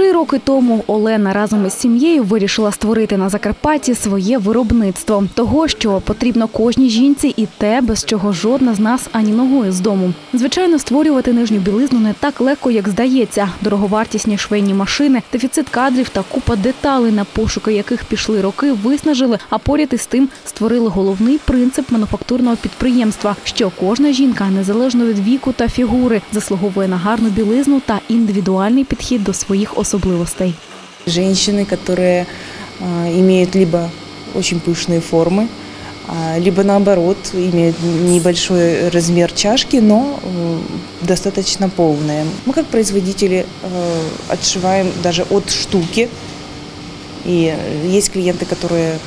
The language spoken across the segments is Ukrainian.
Три роки тому Олена разом із сім'єю вирішила створити на Закарпатті своє виробництво того, що потрібно кожній жінці, і те, без чого жодна з нас ані ногою з дому. Звичайно, створювати нижню білизну не так легко, як здається. Дороговартісні швейні машини, дефіцит кадрів та купа деталей, на пошуки яких пішли роки, виснажили, а поряд із тим створили головний принцип мануфактурного підприємства, що кожна жінка, незалежно від віку та фігури, заслуговує на гарну білизну та індивідуальний підхід до своїх особливостей. Женщины, которые а, имеют либо очень пышные формы, а, либо наоборот имеют небольшой размер чашки, но достаточно полные. Мы как производители э, отшиваем даже от штуки. И есть клиенты, которые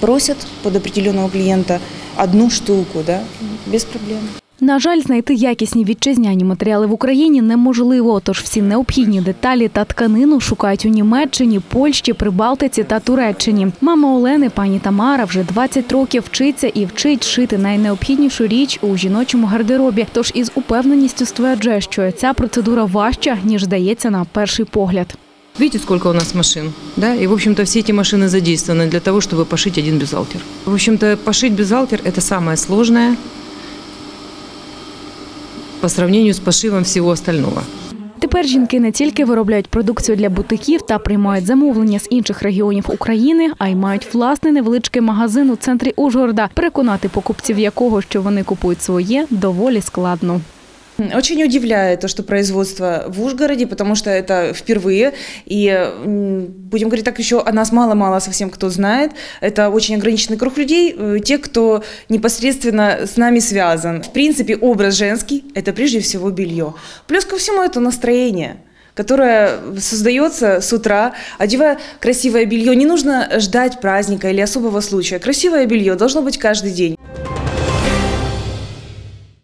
просят под определенного клиента одну штуку, да, без проблем. На жаль, знайти якісні вітчизняні матеріали в Україні неможливо, тож всі необхідні деталі та тканину шукають у Німеччині, Польщі, Прибалтиці та Туреччині. Мама Олени, пані Тамара, вже 20 років вчиться і вчить шити найнеобхіднішу річ у жіночому гардеробі. Тож із упевненістю стверджує, що ця процедура важча ніж здається на перший погляд. Видите, сколько у нас машин, да? И, в общем-то, все эти машины задействованы для того, чтобы пошить один бюстгальтер. В общем-то, пошить бюстгальтер – это самое сложное по сравнению с пошивом всего остального. Тепер жінки не тільки виробляють продукцію для бутиків та приймають замовлення з інших регіонів України, а й мають власний невеличкий магазин у центрі Ужгорода, переконати покупців якого, що вони купують своє, доволі складно. Очень удивляет то, что производство в Ужгороде, потому что это впервые. И, будем говорить так, еще о нас мало-мало совсем кто знает. Это очень ограниченный круг людей, э, те, кто непосредственно с нами связан. В принципе, образ женский – это прежде всего белье. Плюс ко всему это настроение которое создается с утра, одевая красивое белье. Не нужно ждать праздника или особого случая. Красивое белье должно быть каждый день.